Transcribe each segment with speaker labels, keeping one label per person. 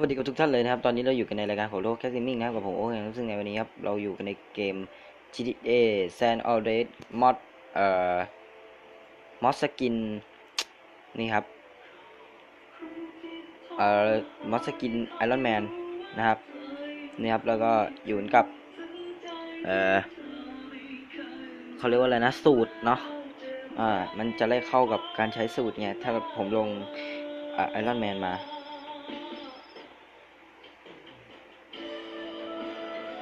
Speaker 1: วัสดีกับทุกท่านเลยนะครับ ตอนนี้เราอยู่กันในรายการของโลกแคสซิมิ่งนะครับกับผมโอ้ยซึ่งในวันนี้ครับ เราอยู่กันในเกม GTA San Andreas Mod เอ่อ Mod Skin นี่ครับ เอ่อ Mod Skin Iron Man นะครับ นี่ครับ แล้วก็อยู่กับ เอ่อเขาเรียกว่าอะไรนะ สูตรเนาะ อ่า มันจะได้เข้ากับการใช้สูตรไงถ้าผมลงไอรอนแมนมา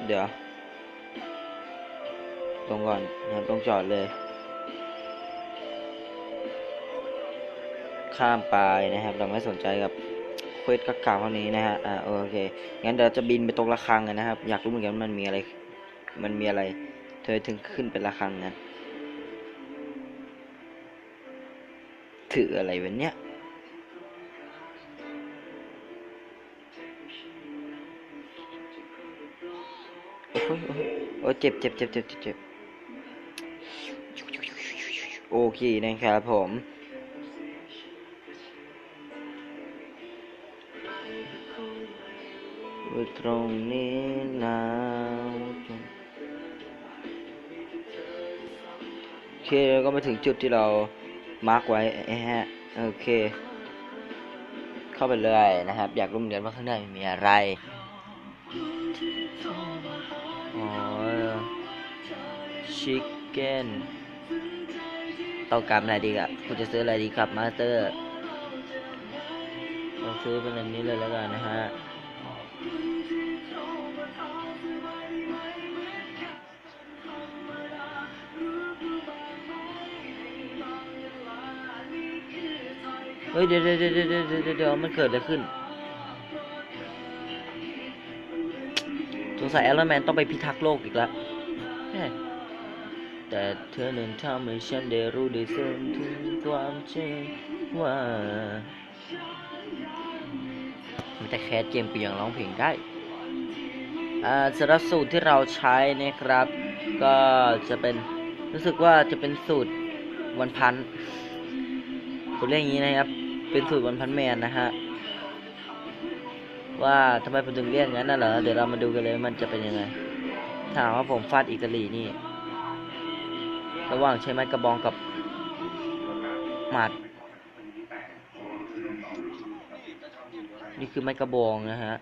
Speaker 1: เดี๋ยวลงก่อนนะครับลงจอดเลย ข้ามไปนะครับ เราไม่สนใจกับเควสกักกาวเท่านี้นะฮะ อ่าโอเค งั้นเดี๋ยวจะบินไปตรงระฆังกันนะครับ อยากรู้เหมือนกันมันมีอะไร มันมีอะไร เธอถึงขึ้นเป็นระฆังนั้นถืออะไรวะเนี่ย โอ้เจ็บเจ็บเจ็บเจ็บเจ็บโอเคนะครับผมตรงนี้นะโอเคแล้วก็มาถึงจุดที่เรามาร์กไว้ฮะโอเค เข้าไปเลยนะครับ อยากรู้เหมือนกันว่าข้างในมีอะไร ชิคเก้นต้องการอะไรดีอะคุณจะซื้ออะไรดีครับมาสเตอร์เราซื้อเป็นอันนี้เลยแล้วกันนะฮะเฮ้ยเดี๋ยวเดี๋ยวเดี๋ยวเดี๋ยวเดี๋ยวเดี๋ยวมันเกิดอะไรขึ้นสงสัยแอลแมนต้องไปพิทักษ์โลกอีกแล้ว แต่เธอนั้นทำให้ฉันได้รู้ได้ซึ้งถึงความจริงว่า มันแต่แคสเกมกูยังร้องเพลงได้อ่าสำหรับสูตรที่เราใช้นะครับ ก็จะเป็นรู้สึกว่าจะเป็นสูตรวันพันผมเรียกอย่างนี้นะครับ เป็นสูตรวันพันแมนนะฮะว่าทำไมผมถึงเรียกงั้นน่ะเหรอเดี๋ยวเรามาดูกันเลยมันจะเป็นยังไงถาหากว่าผมฟาดอิตาลีนี่ ระหว่างใช้ไม้กระบองกับหมัด นี่คือไม้กระบองนะฮะ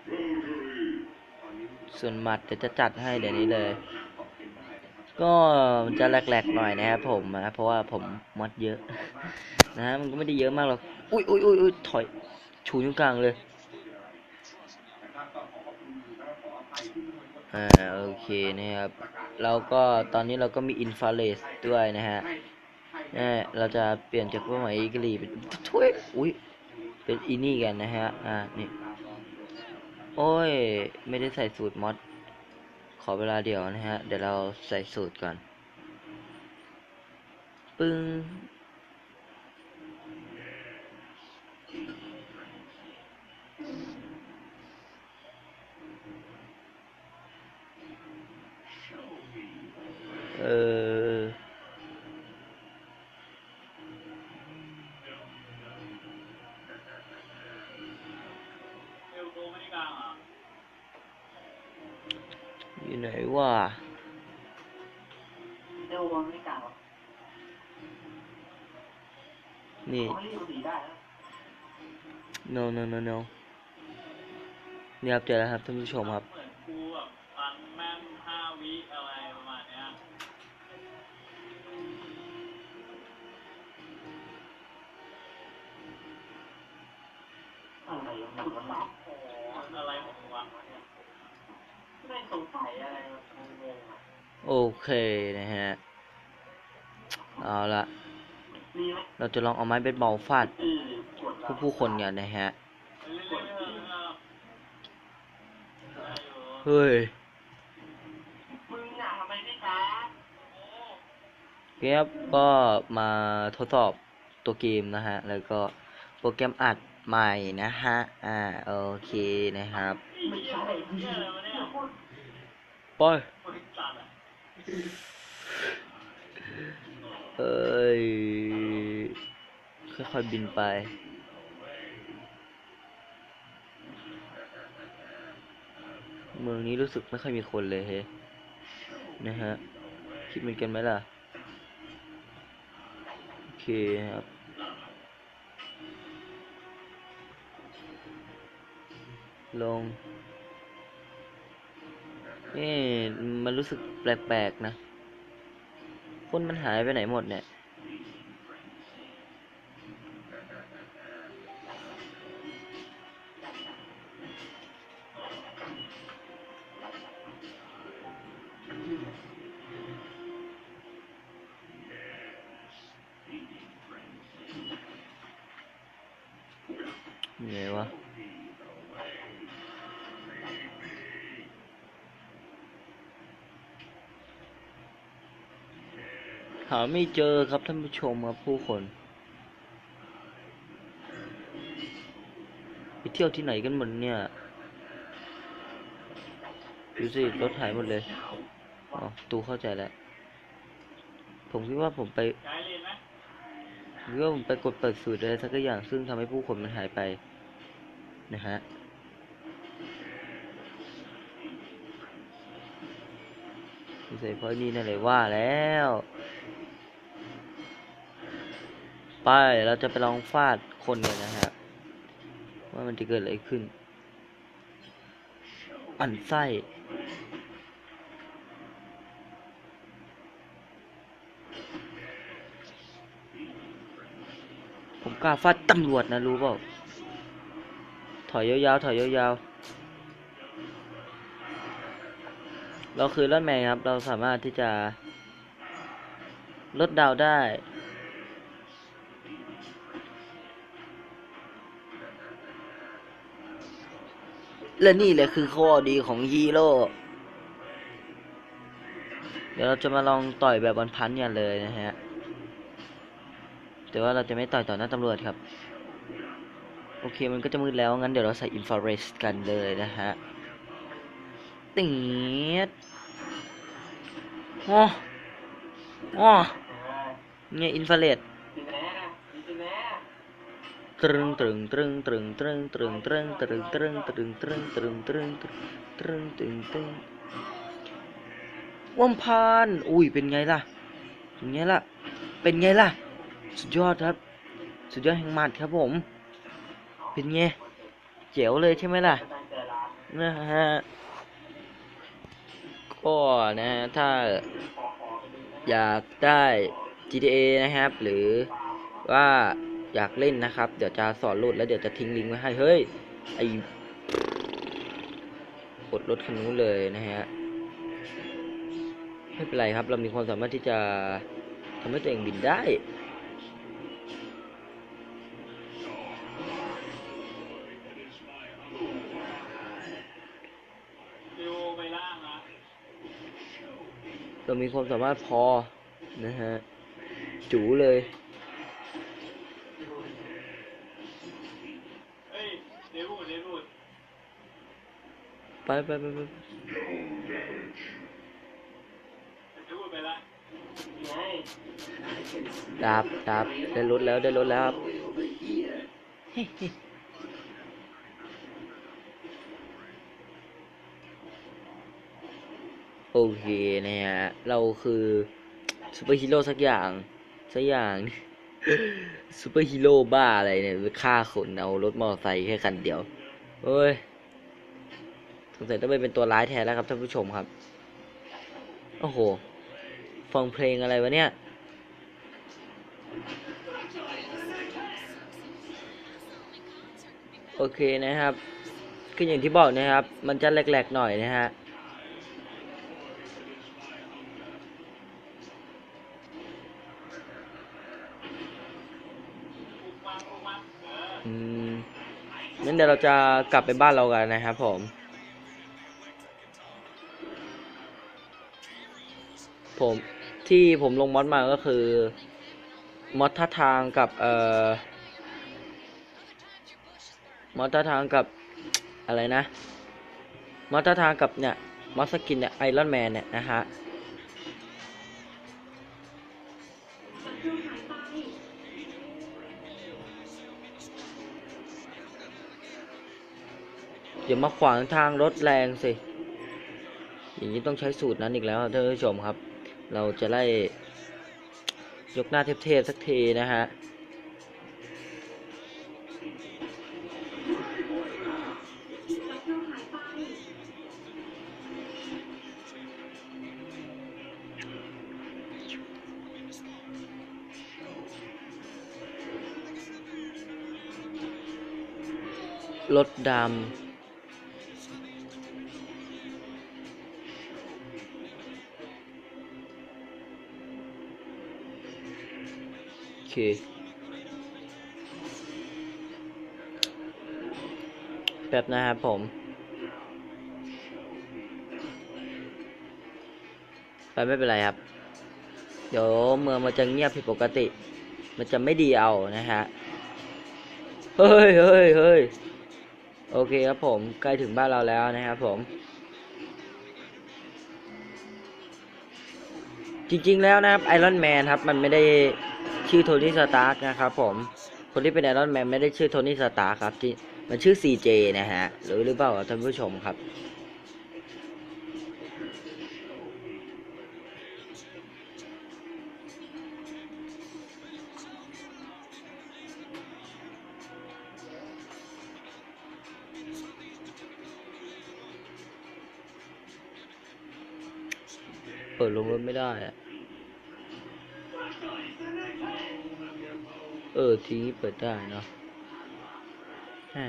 Speaker 1: ส่วนหมัดเดี๋ยวจะจัดให้เดี๋ยวนี้เลย ก็มันจะแหลกๆหน่อยนะครับผมนะเพราะว่าผมมัดเยอะนะฮะมันก็ไม่ได้เยอะมากหรอก อุ้ยอุ้ยอุ้ยอุ้ยถอยชูนิ้วกลางเลยอ่าโอเคนะครับ แล้วก็ตอนนี้เราก็มีอินฟาเรสด้วยนะฮะเนี่ยเราจะเปลี่ยนจากพวกหมายอีกรีเป็นถ้วยอุ้ยเป็นอีนี่กันนะฮะ อ่า นี่ โอ้ย ไม่ได้ใส่สูตรมอด ขอเวลาเดี๋ยวนะฮะ เดี๋ยวเราใส่สูตรก่อน ปึ้ง เออ อยู่ไหนวะ
Speaker 2: เร็ววางไม่กล่าว
Speaker 1: นี่
Speaker 2: เขาไม่รีบสีได้แล้ว
Speaker 1: no no no no นี่ครับเจอแล้วครับท่านผู้ชมครับ
Speaker 3: เหมือนครูแบบฟังแม่นห้าวิอะไร
Speaker 2: อะไรยังไม่รู้ว่า
Speaker 3: โอ้โหอะไรของวะ
Speaker 2: ไม่สงสัยอะไรงงอะ
Speaker 1: โอเคนะฮะ เอาละเราจะลองเอาไม้เบสบอลฟาดผู้ผู้คนกันนะฮะ
Speaker 3: เรื่อยๆเถอะ
Speaker 1: เฮ้ยเก็บก็มาทดสอบตัวเกมนะฮะ แล้วก็โปรแกรมอัด ใหม่นะฮะ อ่า โอเคนะครับ
Speaker 2: ไม่ใช่
Speaker 3: เหี้ยอะไรวะเนี่ย
Speaker 2: พูด
Speaker 1: ปล่อย
Speaker 3: บริษัทอะ
Speaker 1: เอ้ย ค่อยๆบินไป เมืองนี้รู้สึกไม่ค่อยมีคนเลยเฮ้นะฮะ คิดเหมือนกันไหมล่ะ โอเคครับ ลง เอ๊มันรู้สึกแปลกๆนะ คนมันหายไปไหนหมดเนี่ยาไม่เจอครับท่านผู้ชมครับผู้คน ไปเที่ยวที่ไหนกันหมดเนี่ยดูสิรถหายหมดเลย อ๋อ ตูเข้าใจแล้ว ผมคิดว่าผมไป
Speaker 3: เลนไห
Speaker 1: รือว่าผมไปกดเปิดสูตรอะไรสักอย่างซึ่งทำให้ผู้คนมันหายไป นะฮะใช่เพราะนี่นั่นเลยว่าแล้ว ไปเราจะไปลองฟาดคนกันนะฮะว่ามันจะเกิดอะไรขึ้น อันไส้ผมกล้าฟาดตำรวจนะรู้เปล่าถอยยาวๆถอยยาวๆเราคือรถแมนครับ เราสามารถที่จะลดดาวได้ และนี่แหละคือข้อดีของฮีโร่เดี๋ยวเราจะมาลองต่อยแบบบอลพันกันเลยนะฮะ แต่ว่าเราจะไม่ต่อยต่อหน้าตำรวจครับ โอเคมันก็จะมืดแล้ว งั้นเดี๋ยวเราใส่อินฟราเรดกันเลยนะฮะติดโอ้โอ้
Speaker 2: เออ
Speaker 1: เนี่ยอินฟราเรด ตรึงตรึงตรึงตรึงตรึงตรึงตรึงตรึงตรึงตรึงตรึงตรึงตรึงตรึงตรึงตรึงตรึงว่มพานอุ้ยเป็นไงล่ะเป็นไงล่ะ เป็นไงล่ะ สุดยอดครับ สุดยอดแห่งมัดครับผม เป็นไงเจ๋วเลยใช่ไหมล่ะ
Speaker 2: น
Speaker 1: นะฮะก็นะฮะถ้าอยากได้ GTA นะครับ หรือว่า อยากเล่นนะครับ เดี๋ยวจะสอนโหลดแล้วเดี๋ยวจะทิ้งลิงก์ไว้ให้ เฮ้ย ไอกดรถคันนู้นเลยนะฮะ ไม่เป็นไรครับ เรามีความสามารถที่จะทำให้ตัวเองบินได้เรามีความสามารถพอ นะฮะ จูเลย
Speaker 3: เอ้ยเดวูดเดวูด
Speaker 1: ไปไปไปไป
Speaker 3: ดา
Speaker 1: บดาบได้รถแล้วได้รถแล้วโอเคนะฮะ เราคือซูเปอร์ฮีโร่สักอย่าง สักอย่างซูเปอร์ฮีโร่บ้าอะไรเนี่ยฆ่าคนเอารถมอเตอร์ไซค์แค่คันเดียวเฮ้ย สงสัยต้องไปเป็นตัวร้ายแทนแล้วครับท่านผู้ชมครับ โอ้โห ฟังเพลงอะไรวะเนี่ย โอเคนะครับก็อย่างที่บอกนะครับ มันจะแหลกๆหน่อยนะฮะ
Speaker 3: ออ
Speaker 1: อืมงั้นเดี๋ยวเราจะกลับไปบ้านเรากันนะครับผม ผมที่ผมลงมอดมาก็คือ มอดท่าทางกับเอ่อมอดท่าทางกับอะไรนะ มอดท่าทางกับเนี่ยมอสกินเนี่ยไอรอนแมนเนี่ยนะฮะอย่ามาขวางทางรถแรงสิ อย่างนี้ต้องใช้สูตรนั้นอีกแล้วท่านผู้ชมครับ เราจะไล่ยกหน้าเทพๆสักทีนะฮะรถดำ เคแป๊บนะครับผม ไปไม่เป็นไรครับ เดี๋ยวเมืองมันจะเงียบผิดปกติ มันจะไม่ดีเอานะฮะ เฮ้ยเฮ้ยเฮ้ยโอเคครับผม ใกล้ถึงบ้านเราแล้วนะครับผม จริงๆแล้วนะครับไอรอนแมนครับ มันไม่ได้ ชื่อโทนี่สตาร์กนะครับผมคนที่เป็นไอรอนแมนไม่ได้ชื่อโทนี่สตาร์ครับที่มันชื่อ CJ นะฮะหรือหรือเปล่าท่านผู้ชมครับ เปิดลงรถไม่ได้อะ เออ ทีนี้เปิดได้เนาะฮะ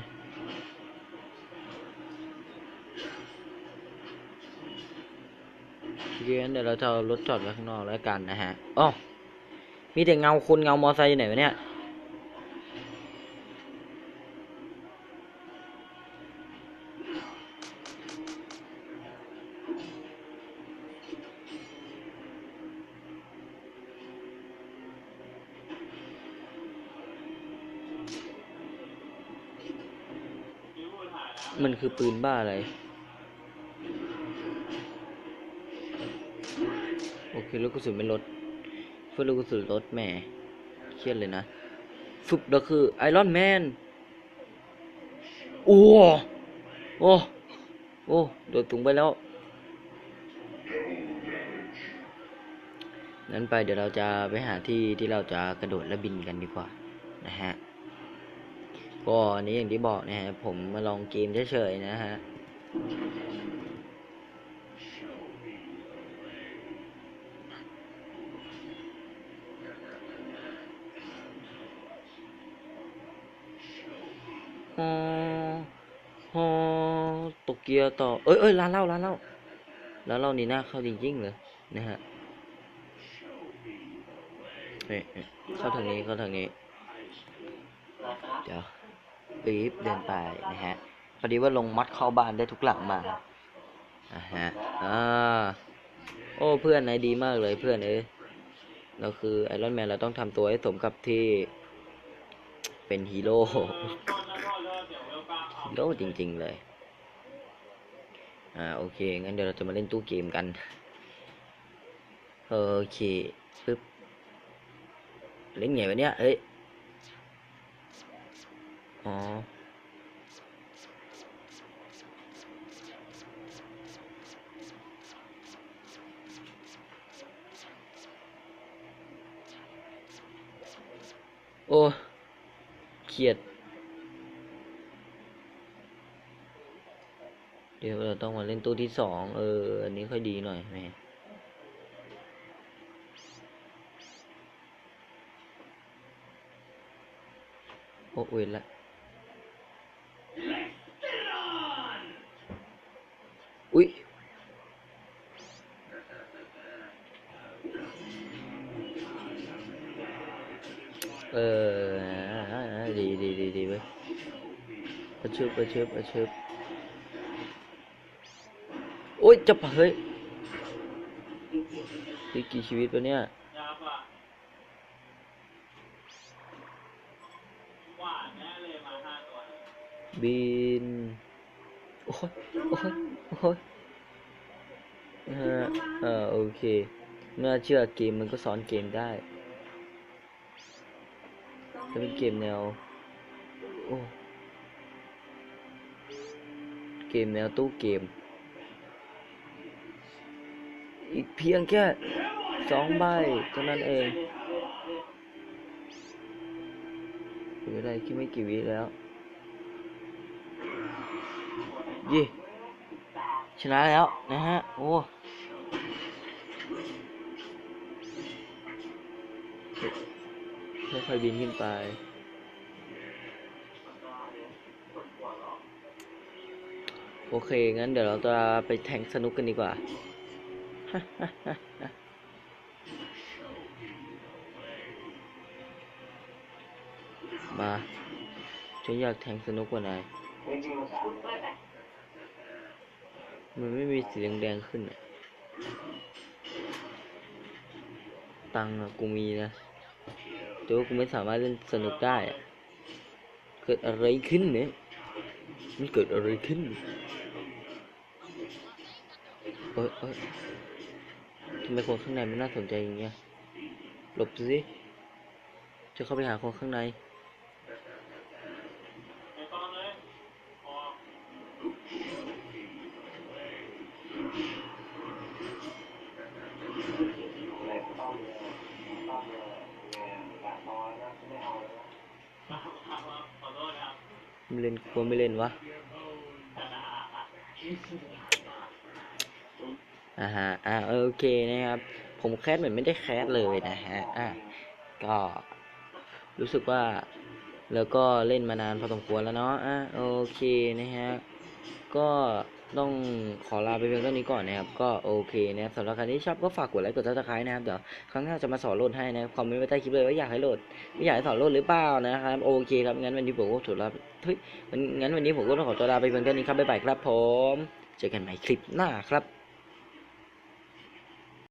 Speaker 1: โอเคงั้นเดี๋ยวเราจะเอารถจอดไว้ข้างนอกแล้วกันนะฮะอ๋อมีแต่เงาคนเงามอไซค์อยู่ไหนวะเนี่ย คือปืนบ้าอะไร โอเคลูกกระสุนเป็นรถเพื่อลูกกระสุนรถแหม่เครียดเลยนะฝึกเราคือไอรอนแมนโอ้โอ้โอ้โดดถุงไปแล้วนั้นไปเดี๋ยวเราจะไปหาที่ที่เราจะกระโดดและบินกันดีกว่านะฮะ ก็อันนี้อย่างที่บอกนะฮะผมมาลองเกมเฉยๆนะฮะฮอฮอตกเกียร์ต่อ เอ้ยเอ้ยร้านเหล้าร้านเหล้าร้านเหล้านี่น่าเข้าจริงๆเลยนะฮะเฮ้ยเข้าทางนี้เข้าทางนี้ เดี๋ยว ปี๊บเดินไปนะฮะพอดีว่าลงมัดเข้าบ้านได้ทุกหลังมาอ่าฮะอ่าโอ้เพื่อนนายดีมากเลยเพื่อนเอ้ยเราคือไอรอนแมนเราต้องทำตัวให้สมกับที่เป็นฮีโร่
Speaker 3: เออต้นแล้วก็เลิกเดี๋ยวเวลก้าเอา
Speaker 1: ฮีโร่จริง ๆ เลย อ่าโอเค งั้นเดี๋ยวเราจะมาเล่นตู้เกมกัน โอเคปึ๊บ เล่นไงวะเนี่ยเอ้ย อ๋อโอ้เครียด เดี๋ยวเราต้องมาเล่นตู้ที่สอง เออ อันนี้ค่อยดีหน่อยแม่โอ้เว้นละ อุ๊ย เออ ดีดีดีดีเว้ยประชึบประชึบประชึบโอ้ยจะปะเฮ้ยนี่กี่ชีวิตวะเนี่ย
Speaker 3: ยาป่ะเลยมาห้าตัวเนี่ย
Speaker 1: บิน โอ้ยโอ้ยโอ้ยฮะเออโอเคเมื่อเชื่อเกมมันก็สอนเกมได้จะเป็นเกมแนว โอ้เกมแนวตู้เกม อีกเพียงแค่สองใบเท่านั้นเองอยู่ได้แค่ไม่กี่วิแล้วยี่ชนะแล้วนะฮะ โอ้ค่อยๆบินขึ้นไป โอเค งั้นเดี๋ยวเราจะไปแทงสนุกกันดีกว่า มาฉันอยากแทงสนุกกว่านาย
Speaker 2: มัน
Speaker 1: ไม่มีสีแดงๆขึ้นอะตังอะกูมีนะ แต่ว่ากูไม่สามารถเล่นสนุกได้อะเกิดอะไรขึ้นเนี่ย มันเกิดอะไรขึ้น เอ้ยเอ้ยทำไมคนข้างในมันน่าสนใจอย่างเงี้ย หลบสิ จะเข้าไปหาคนข้างใน
Speaker 3: ไปตอนเลยออก
Speaker 2: เลยต้องเลยต้องเลยเนี่ยแบบน้อยนะไม่เอาเลยนะ
Speaker 3: ขอโทษครับ
Speaker 1: ไม่เล่นควรไม่เล่นวะ อ่าฮะอ่าโอเคนะครับ ผมแคสเหมือนไม่ได้แคสเลยนะฮะอ่าก็ รู้สึกว่า แล้วก็เล่นมานานพอสมควรแล้วเนาะอะโอเคนะฮะก็ต้องขอลาไปเพียงเท่านี้ก่อนนะครับ ก็โอเคนะครับสำหรับใครที่ชอบก็ฝากกดไลค์กดซับสไครต์นะครับเดี๋ยวครั้งหน้าจะมาสอนโหลดให้นะครับคอมเมนต์ไว้ใต้คลิปเลยว่าอยากให้โหลดไม่อยากให้สอนโหลดหรือเปล่านะครับโอเคครับงั้นวันนี้ผมก็ถูกลาเฮ้ยงั้นวันนี้ผมก็ต้องขอตัวลาไปเพียงเท่านี้ครับบ๊ายบายครับผม เจอกันใหม่คลิปหน้าครับ